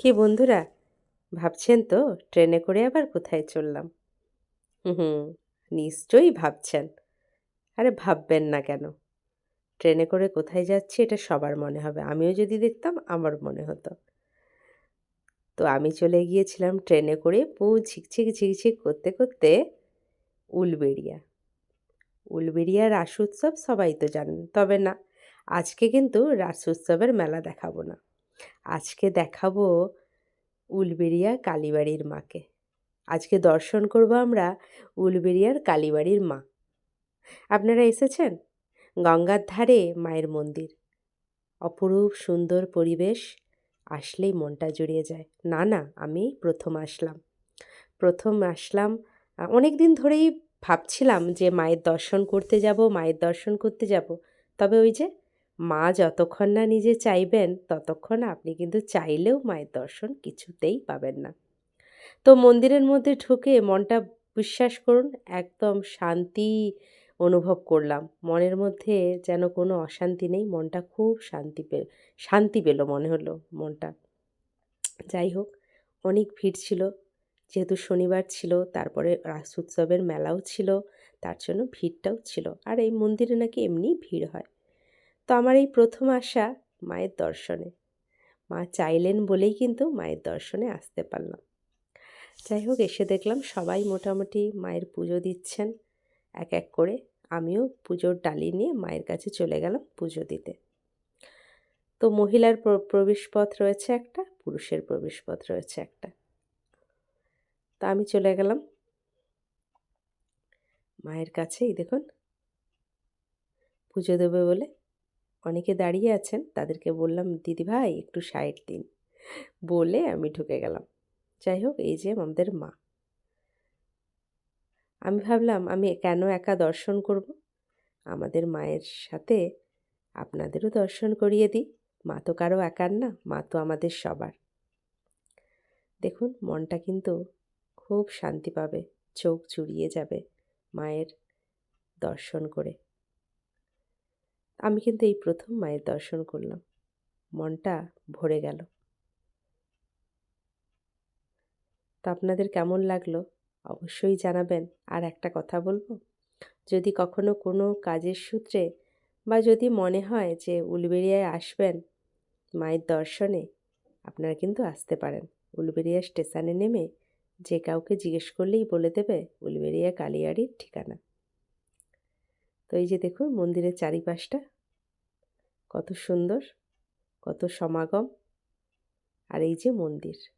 কি বন্ধুরা? ভাবছেন তো? ট্রেনে করে আবার কোথায় চললাম? হুম, নিশ্চয়ই ভাবছেন। আরে ভাববেন না কেন? ট্রেনে করে কোথায় যাচ্ছি এটা সবার মনে হবে। আমিও যদি দেখতাম, আমার মনে হতো। তো আমি চলে গিয়েছিলাম ট্রেনে করে পু ঝিকঝিক ঝিকঝিক করতে করতে উলবেড়িয়া। উলবেড়িয়া রাস উৎসব সবাই তো জানেন। তবে না, আজকে কিন্তু রাস উৎসবের মেলা দেখাবো না। আজকে দেখাবো উলবেরিয়া কালীবাড়ির মাকে। আজকে দর্শন করব আমরা উলবেরিয়ার কালীবাড়ির মা। আপনারা এসেছেন? গঙ্গার ধারে মায়ের মন্দির। অপরূপ সুন্দর পরিবেশ, আসলেই মনটা জুড়িয়ে যায়। না না, আমি প্রথম আসলাম। প্রথম আসলাম অনেক দিন ধরেই ভাবছিলাম যে মায়ের দর্শন করতে যাব, মায়ের দর্শন করতে যাব। তবে ওই যে মা যতক্ষণ না নিজে চাইবেন, ততক্ষণ আপনি কিন্তু চাইলেও মায়ের দর্শন কিছুতেই পাবেন না। তো মন্দিরের মধ্যে ঢুকে মনটা বিশ্বাস করুন, একদম শান্তি অনুভব করলাম। মনের মধ্যে যেন কোনো অশান্তি নেই, মনটা খুব শান্তি পে, শান্তি পেল মনে হলো মনটা। যাই হোক, অনেক ভিড় ছিল, যেহেতু শনিবার ছিল, তারপরে রাস উৎসবের মেলাও ছিল, তার জন্য ভিড়টাও ছিল। আর এই মন্দিরে নাকি এমনি ভিড় হয়। তো আমার এই প্রথম আসা মায়ের দর্শনে। মা চাইলেন বলেই কিন্তু মায়ের দর্শনে আসতে পারলাম। যাই হোক, এসে দেখলাম সবাই মোটামুটি মায়ের পুজো দিচ্ছেন। এক এক করে আমিও পুজোর ডালি নিয়ে মায়ের কাছে চলে গেলাম পুজো দিতে। তো মহিলার প্রবেশপথ রয়েছে একটা, পুরুষের প্রবেশপথ রয়েছে একটা। তো আমি চলে গেলাম। মায়ের কাছেই দেখুন। পুজো দেবে বলে অনেকে দাঁড়িয়ে আছেন, তাদেরকে বললাম, দিদি ভাই, একটু সাইড দিন। বলে আমি ঢুকে গেলাম। যাই হোক, এই যে আমাদের মা। আমি ভাবলাম, আমি কেন একা দর্শন করব? আমাদের মায়ের সাথে আপনাদেরও দর্শন করিয়ে দিই। মা তো কারও একার না, মা তো আমাদের সবার। দেখুন, মনটা কিন্তু খুব শান্তি পাবে, চোখ জুড়িয়ে যাবে মায়ের দর্শন করে। আমি কিন্তু এই প্রথম মায়ের দর্শন করলাম। মনটা ভরে গেল। তো আপনাদের কেমন লাগল? অবশ্যই জানাবেন। আর একটা কথা বলব? যদি কখনো কোনো কাজের সূত্রে বা যদি মনে হয় যে উলবেরিয়ায় আসবেন মায়ের দর্শনে, আপনারা কিন্তু আসতে পারেন। উলবেরিয়া স্টেশনে নেমে যে কাউকে জিজ্ঞেস করলেই বলে দেবে উলবেরিয়া কালিয়াড়ির ঠিকানা। তো এই যে দেখুন মন্দিরের চারিপাশটা। কত সুন্দর কত সমাগম। আর এই যে মন্দির।